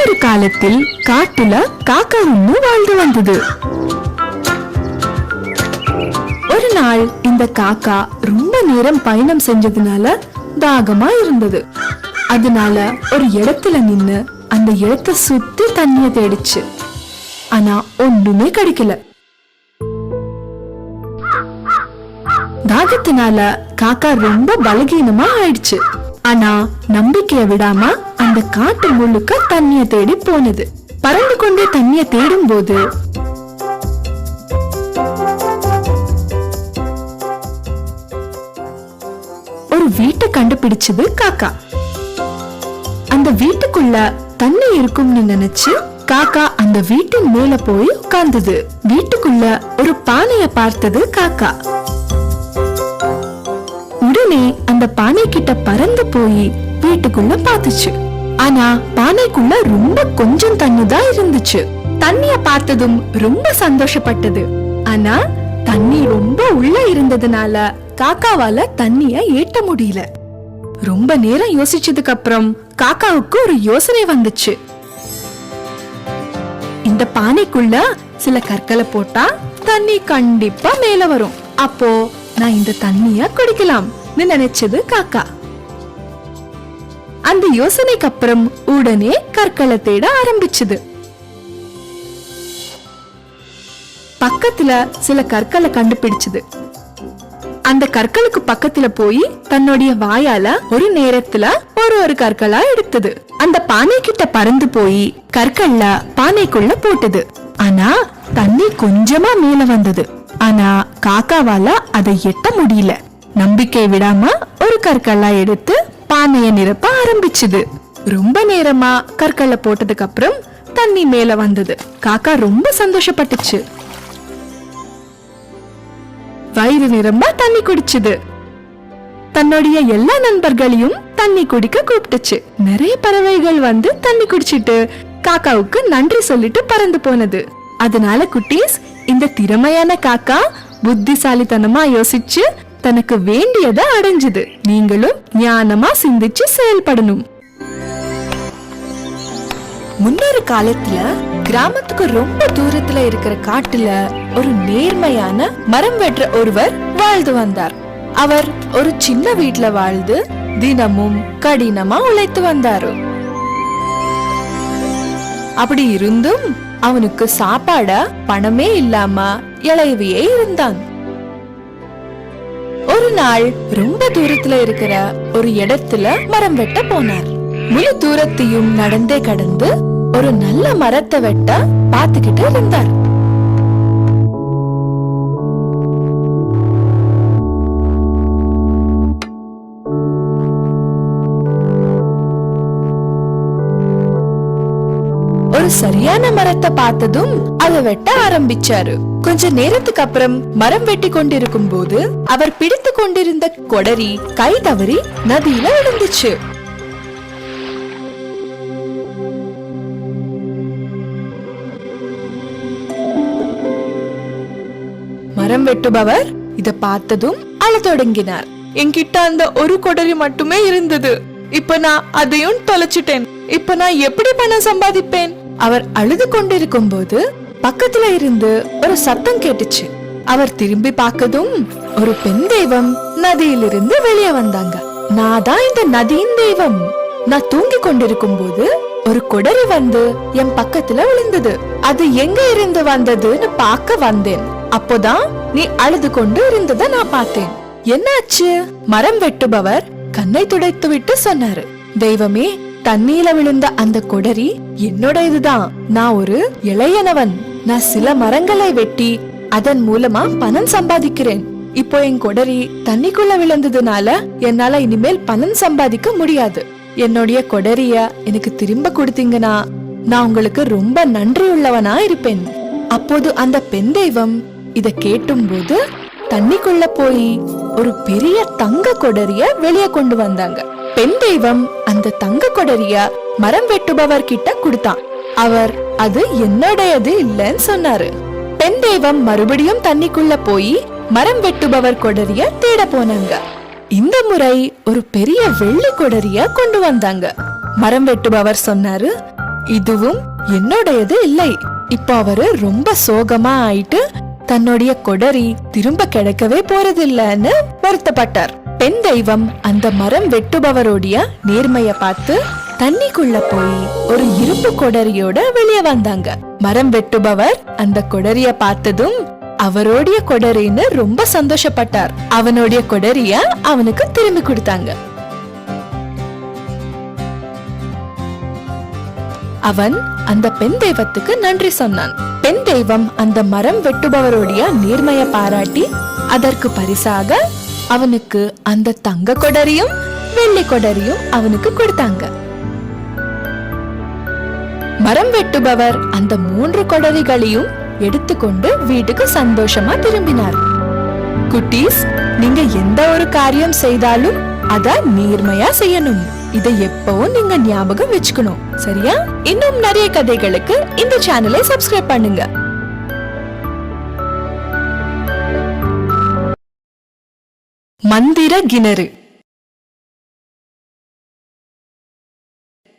முன்னொரு காலத்தில் காட்டுல காக்கா ஒண்ணு வாழ்ந்து வந்தது. ஒரு நாள் இந்த காக்கா ரொம்ப நேரம் பயணம் செஞ்சதுனால தாகமா இருந்தது. அதனால ஒரு இடத்துல நின்னு அந்த இடத்த சுத்தி தண்ணிய தேடிச்சு. ஆனா ஒண்ணுமே கிடைக்கல. தாகத்தினால காக்கா ரொம்ப பலகீனமா ஆயிடுச்சு. ஆனா நம்பிக்கைய விடாம அந்த காட்டு முழுக்க தண்ணிய தேடி போனது. பறந்து கொண்டே தண்ணிய தேடும் போது ஒரு வீட்டை கண்டுபிடிச்சது காக்கா. அந்த வீட்டுக்குள்ள தண்ணி இருக்கும்னு நினைச்சு காக்கா அந்த வீட்டின் மேல போய் உட்கார்ந்தது. வீட்டுக்குள்ள ஒரு பானைய பார்த்தது காக்கா. உடனே அந்த பானை கிட்ட பறந்து போய் வீட்டுக்குள்ள பாத்துச்சு ஆனா பானைக்குள்ள ரொம்ப கொஞ்சம் தண்ணி தான் இருந்துச்சு. தண்ணிய பார்த்ததும் ரொம்ப சந்தோஷப்பட்டது. ஆனா தண்ணி ரொம்ப உள்ள இருந்ததுனால காக்காவால தண்ணிய ஏட்ட முடியல. ரொம்ப நேரம் யோசிச்சதுக்கு அப்புறம் காக்காவுக்கு ஒரு யோசனை வந்துச்சு. இந்த பானைக்குள்ள சில கற்களை போட்டா தண்ணி கண்டிப்பா மேல வரும். அப்போ நான் இந்த தண்ணிய குடிக்கலாம் நினைச்சது காக்கா. அந்த யோசனைக்கு அப்புறம் உடனே கற்களை தேட ஆரம்பிச்சது. பக்கத்துல சில கற்களை கண்டுபிடிச்சது. அந்த கற்களுக்கு பக்கத்துல போய் தன்னுடைய வாயால ஒரு நேரத்துல ஒரு ஒரு கற்களா எடுத்தது. அந்த பானை கிட்ட பறந்து போய் கற்கள்ல பானைக்குள்ள போட்டது. ஆனா தண்ணி கொஞ்சமா மேல வந்தது. ஆனா காக்காவால அதை எட்ட முடியல. நம்பிக்கை விடாம ஒரு கற்களா எடுத்து பானைய நிரப்ப ஆரம்பிச்சுது. ரொம்ப நேரமா கற்களை போட்டதுக்கு அப்புறம் தண்ணி மேல வந்தது. காக்கா ரொம்ப சந்தோஷப்பட்டுச்சு. வயிறு நிரம்ப தண்ணி குடிச்சுது. தன்னுடைய எல்லா நண்பர்களையும் தண்ணி குடிக்க கூப்பிட்டுச்சு. நிறைய பறவைகள் வந்து தண்ணி குடிச்சிட்டு காக்காவுக்கு நன்றி சொல்லிட்டு பறந்து போனது. அதனால குட்டீஸ் இந்த திறமையான காக்கா புத்திசாலித்தனமா யோசிச்சு தனக்கு வேண்டியதை அடைஞ்சது. நீங்களும் ஞானமா சிந்திச்சு செயல்படணும். முன்னொரு காலத்துல கிராமத்துக்கு ரொம்ப தூரத்துல இருக்கிற காட்டுல ஒரு நேர்மையான மரம் வெற்ற ஒருவர் வாழ்ந்து வந்தார். அவர் ஒரு சின்ன வீட்ல வாழ்ந்து தினமும் கடினமா உழைத்து வந்தாரு. அப்படி இருந்தும் அவனுக்கு சாப்பாட பணமே இல்லாம இளையவியே இருந்தான். ஒரு நாள் ரொம்ப தூரத்துல இருக்கிற ஒரு இடத்துல மரம் வெட்ட போனார். முழு தூரத்தையும் நடந்தே கடந்து ஒரு நல்ல மரத்தை வெட்ட பாத்துக்கிட்டு இருந்தார். சரியான மரத்தை பார்த்ததும் அதை வெட்ட ஆரம்பிச்சாரு. கொஞ்ச நேரத்துக்கு அப்புறம் மரம் வெட்டி கொண்டிருக்கும் போது அவர் பிடித்து கொண்டிருந்த கொடரி கை தவறி நதியில விழுந்துச்சு. மரம் வெட்டுபவர் இத பார்த்ததும் அழ தொடங்கினார். என்கிட்ட அந்த ஒரு கொடரி மட்டுமே இருந்தது. இப்ப நான் அதையும் தொலைச்சிட்டேன். இப்ப நான் எப்படி பணம் சம்பாதிப்பேன்? அவர் அழுது கொண்டிருக்கும் போது பக்கத்துல இருந்து ஒரு சத்தம் கேட்டுச்சு. அவர் திரும்பி பார்க்கதும் ஒரு பெண் தெய்வம் நதியிலிருந்து வெளியே வந்தாங்க. நான் தான் இந்த நதியின் தெய்வம். நான் தூங்கி கொண்டிருக்கும் போது ஒரு கொடரி வந்து என் பக்கத்துல விழுந்தது. அது எங்க இருந்து வந்ததுன்னு பார்க்க வந்தேன். அப்போதான் நீ அழுது கொண்டு இருந்தத நான் பார்த்தேன். என்னாச்சு? மரம் வெட்டுபவர் கண்ணை துடைத்து விட்டு சொன்னாரு. தெய்வமே தண்ணீல விழுந்த அந்த கொடரி என்னோட இதுதான். நான் ஒரு இளையனவன். நான் சில மரங்களை வெட்டி அதன் மூலமா பணம் சம்பாதிக்கிறேன். இப்போ என் கொடரி தண்ணிக்குள்ள விழுந்ததுனால என்னால இனிமேல் பணம் சம்பாதிக்க முடியாது. என்னுடைய கொடரிய எனக்கு திரும்ப கொடுத்தீங்கன்னா நான் உங்களுக்கு ரொம்ப நன்றி உள்ளவனா இருப்பேன். அப்போது அந்த பெண் தெய்வம் இத கேட்டும் போது தண்ணிக்குள்ள போய் ஒரு பெரிய தங்க கொடரிய வெளியே கொண்டு வந்தாங்க. பெண் தெய்வம் அந்த தங்க கொடரிய மரம் வெட்டுபவர் கிட்ட கொடுத்தான். அவர் அது என்னுடையது இல்லைன்னு சொன்னாரு. பெண் தெய்வம் மறுபடியும் தண்ணிக்குள்ள போய் மரம் வெட்டுபவர் கொடரிய தேட போனாங்க. இந்த முறை ஒரு பெரிய வெள்ளி கொடரிய கொண்டு வந்தாங்க. மரம் வெட்டுபவர் சொன்னாரு இதுவும் என்னுடையது இல்லை. இப்போ அவரு ரொம்ப சோகமா ஆயிட்டு தன்னுடைய கொடரி திரும்ப கிடைக்கவே போறதில்லைன்னு வருத்தப்பட்டார். பெண் தெய்வம் அந்த மரம் வெட்டுபவருடைய நேர்மைய பார்த்து தண்ணிக்குள்ள போய் ஒரு இரும்பு கொடரியோட வெளியே வந்தாங்க. மரம் வெட்டுபவர் அந்த கொடரிய பார்த்ததும் அவரோடைய கொடரின்னு ரொம்ப சந்தோஷப்பட்டார். அவனுடைய கொடரிய அவனுக்கு திரும்பி கொடுத்தாங்க. அவன் அந்த பெண் தெய்வத்துக்கு நன்றி சொன்னான். பெண் தெய்வம் அந்த மரம் வெட்டுபவருடைய நேர்மைய பாராட்டி அதற்கு பரிசாக அவனுக்கு அந்த தங்க கொடரியும் வெள்ளி கொடரியும் அவனுக்கு கொடுத்தாங்க. மரம் வெட்டுபவர் அந்த மூன்று கொடரிகளையும் எடுத்துக்கொண்டு வீட்டுக்கு சந்தோஷமா திரும்பினார். குட்டீஸ் நீங்க எந்த ஒரு காரியம் செய்தாலும் அத நேர்மையா செய்யணும். இதை எப்பவும் நீங்க ஞாபகம் வச்சுக்கணும். சரியா? இன்னும் நிறைய கதைகளுக்கு இந்த சேனலை சப்ஸ்கிரைப் பண்ணுங்க. மந்திர கிணறு.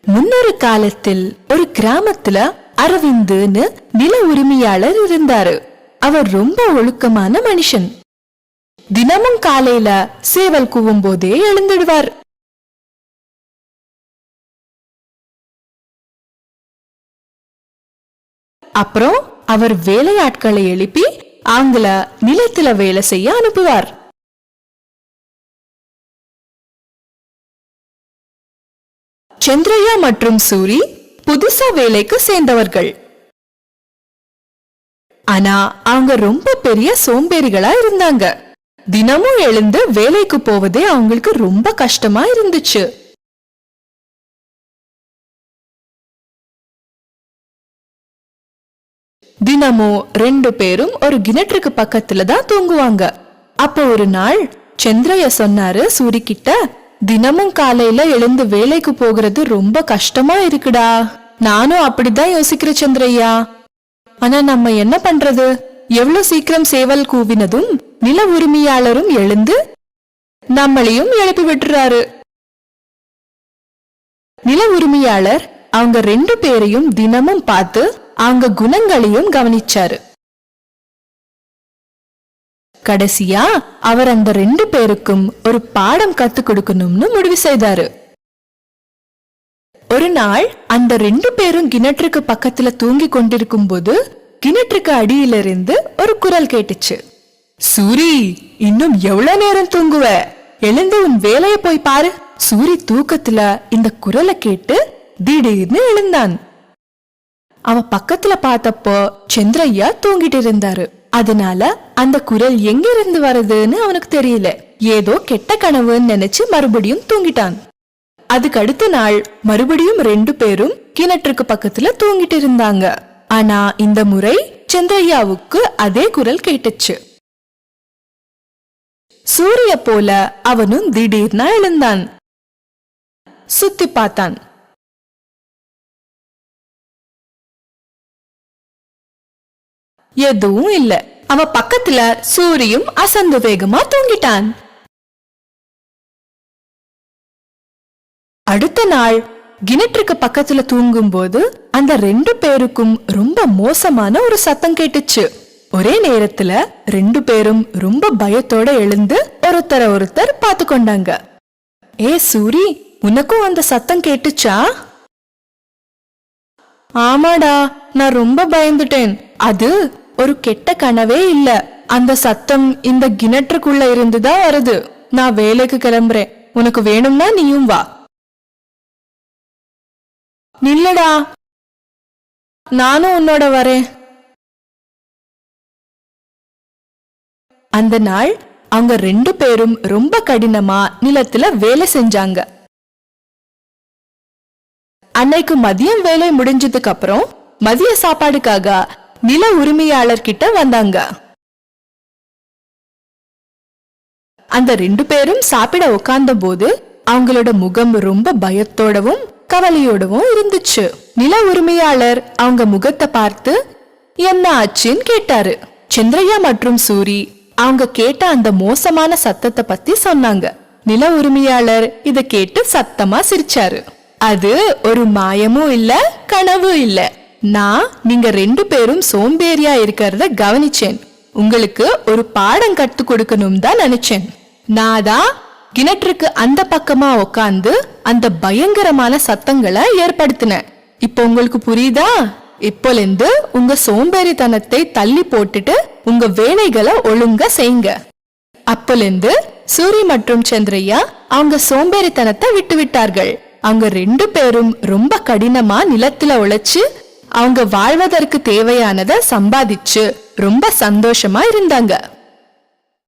முன்னொரு காலத்தில் ஒரு கிராமத்துல அரவிந்துன்னு நில உரிமையாளர் இருந்தாரு. அவர் ரொம்ப ஒழுக்கமான மனுஷன். தினமும் காலையில சேவல் கூவும் போதே எழுந்திடுவார். அப்புறம் அவர் வேலையாட்களை எழுப்பி அவங்கள நிலத்துல வேலை செய்ய அனுப்புவார். சந்திரயா மற்றும் சூரி புதுசா வேலைக்கு சேர்ந்தவர்கள். ஆனா அவங்க ரொம்ப பெரிய சோம்பேறிகளா இருந்தாங்க. தினமும் எழுந்து வேலைக்கு போவதே அவங்களுக்கு ரொம்ப கஷ்டமா இருந்துச்சு. தினமும் ரெண்டு பேரும் ஒரு கிணற்றுக்கு பக்கத்துல தான் தூங்குவாங்க. அப்போ ஒரு நாள் சந்திரய சொன்னாரு சூரி கிட்ட தினமும் காலையில எழுந்து வேலைக்கு போகிறது ரொம்ப கஷ்டமா இருக்குடா. நானும் அப்படிதான் யோசிக்கிற சந்திரையா ஆனா நம்ம என்ன பண்றது? எவ்வளவு சீக்கிரம் சேவல் கூவினதும் நில உரிமையாளரும் எழுந்து நம்மளையும் எழுப்பி விட்டுறாரு. நில உரிமையாளர் அவங்க ரெண்டு பேரையும் தினமும் பார்த்து அவங்க குணங்களையும் கவனிச்சாரு. கடைசியா அவர் அந்த ரெண்டு பேருக்கும் ஒரு பாடம் கத்து கொடுக்கணும்னு முடிவு செய்தாரு. ஒரு நாள் அந்த ரெண்டு பேரும் கிணற்றுக்கு பக்கத்துல தூங்கி கொண்டிருக்கும் போது கிணற்றுக்கு அடியிலிருந்து ஒரு குரல் கேட்டுச்சு. சூரி இன்னும் எவ்வளவு நேரம் தூங்குவ? எழுந்து உன் வேலைய போய் பாரு. சூரி தூக்கத்துல இந்த குரலை கேட்டு திடீர்னு எழுந்தான். அவன் பக்கத்துல பார்த்தப்போ சந்திரையா தூங்கிட்டு இருந்தாரு. அதனால அந்த குரல் எங்க இருந்து வருதுன்னு அவனுக்கு தெரியல. ஏதோ கெட்ட கனவுன்னு நினைச்சு மறுபடியும் தூங்கிட்டான். அதுக்கு அடுத்த நாள் மறுபடியும் ரெண்டு பேரும் கிணற்றுக்கு பக்கத்துல தூங்கிட்டு இருந்தாங்க. ஆனா இந்த முறை சந்திரையாவுக்கு அதே குரல் கேட்டுச்சு. சூரிய போல அவனும் திடீர்னு எழுந்தான். சுத்தி பார்த்தான். எதுவும் இல்ல. அவ பக்கத்துல சூரியும் அசந்து வேகமா தூங்கிட்டான். அடுத்த நாள் கிணற்றுக்கு பக்கத்துல தூங்கும் போது அந்த ரெண்டு பேருக்கும் ரொம்ப மோசமான ஒரு சத்தம் கேட்டுச்சு. ஒரே நேரத்துல ரெண்டு பேரும் ரொம்ப பயத்தோட எழுந்து ஒருத்தர ஒருத்தர் பார்த்து கொண்டாங்க. ஏ சூரி உனக்கும் அந்த சத்தம் கேட்டுச்சா? ஆமாடா நான் ரொம்ப பயந்துட்டேன். அது ஒரு கெட்ட கனவே இல்ல. அந்த சத்தம் இந்த கிணற்றுக்குள்ள இருந்துதான் வருது. நான் வேலைக்கு கிளம்புறேன். உனக்கு வேணும்னா நீயும் வா. நில்லடா. நானும் உன்னோட வரேன். அந்த நாள் அவங்க ரெண்டு பேரும் ரொம்ப கடினமா நிலத்துல வேலை செஞ்சாங்க. அன்னைக்கு மதியம் வேலை முடிஞ்சதுக்கு அப்புறம் மதிய சாப்பாடுக்காக நில உரிமையாளர் கிட்ட வந்தாங்க. அந்த ரெண்டு பேரும் சாப்பிட உட்கார்ந்த போது அவங்களோட முகம் ரொம்ப பயத்தோடவும் கவலையோடவும் இருந்துச்சு. நில உரிமையாளர் அவங்க முகத்தை பார்த்து என்ன ஆச்சுன்னு கேட்டாரு. சந்திரையா மற்றும் சூரி அவங்க கேட்ட அந்த மோசமான சத்தத்தை பத்தி சொன்னாங்க. நில உரிமையாளர் இத கேட்டு சத்தமா சிரிச்சாரு. அது ஒரு மாயமும் இல்ல கனவும் இல்லை. நான் நீங்க ரெண்டு பேரும் சோம்பேறியா இருக்கிறத கவனிச்சேன். உங்களுக்கு ஒரு பாடம் கத்து கொடுக்கணும் தான் நினைச்சேன். நான் தான் கிணற்றுக்கு அந்த பக்கமா உக்காந்து அந்த பயங்கரமான சத்தங்களை ஏற்படுத்தினேன். இப்போ உங்களுக்கு புரியுதா? இப்போலேருந்து உங்க சோம்பேறித்தனத்தை தள்ளி போட்டுட்டு உங்க வேலைகளை ஒழுங்கா செய்யுங்க. அப்போலேருந்து சூரி மற்றும் சந்திரையா அவங்க சோம்பேறித்தனத்தை விட்டு விட்டார்கள் அவங்க ரெண்டு பேரும் ரொம்ப கடினமா நிலத்துல உழைச்சு அவங்க வாழ்வதற்கு தேவையானதை சம்பாதிச்சு ரொம்ப சந்தோஷமா இருந்தாங்க.